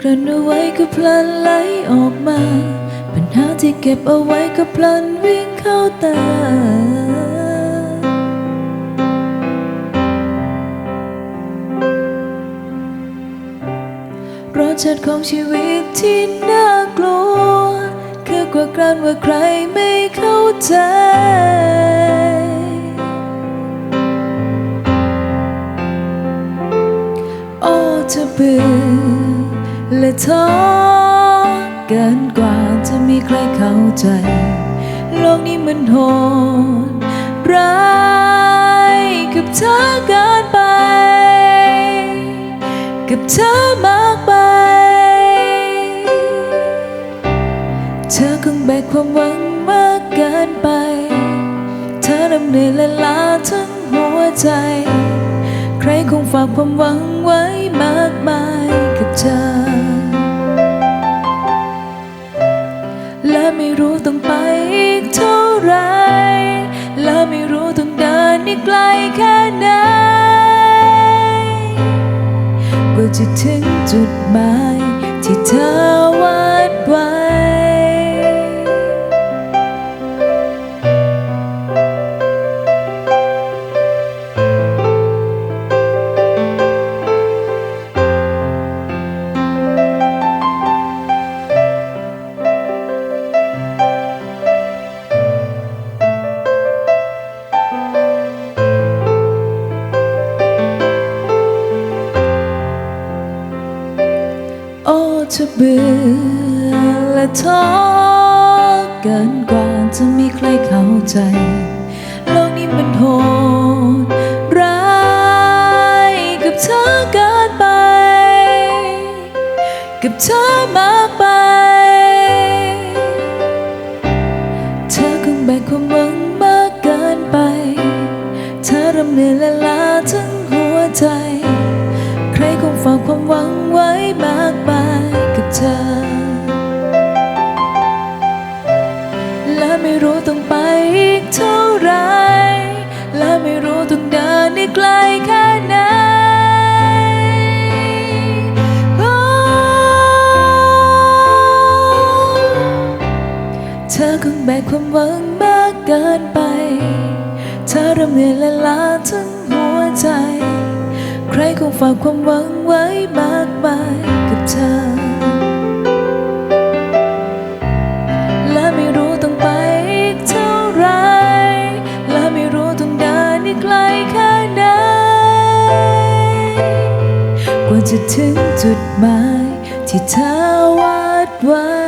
กลั้นเอาไว้ก็พลันไหลออกมา ปัญหาที่เก็บเอาไว้ก็พลันวิ่งเข้าตา รสชาติของชีวิตที่น่ากลัว คือกว่าการว่าใครไม่เข้าใจอ้เธอเบื่อ และท้อเกินกว่าจะมีใครเข้าใจ โลกนี้มันโหดร้ายกับเธอเกินไป กับเธอมากไป เธอคงแบกความหวังมากเกินไป เธอดำเหนื่อยและล้าทั้งหัวใจ ใครคงฝากความหวังไว้มากมายกับเธอ ไกลแค่ไหนกว่าจะถึงจุดหมายที่เธอ โอ้เธอเบื่อและท้อเกินกว่าจะมีใครเข้าใจ โลกนี้มันโหดร้ายกับเธอเกินไป กับเธอมากไป เธอคงแบกความหวังมากเกินไป เธอรำเหนื่อยและล้าทั้งหัวใจ ใครคงฝากความหวัง ไม่รู้ต้องไปอีกเท่าไร และไม่รู้ต้องเดินอีกไกลแค่ไหนเธอคงแบกความหวังมากเกินไป เธอรำเหนื่อยและล้าทั้งหัวใจ ใครคงฝากความหวังไว้มากมายกับเธอ ว่าจะถึงจุดหมายที่เธอวาดไว้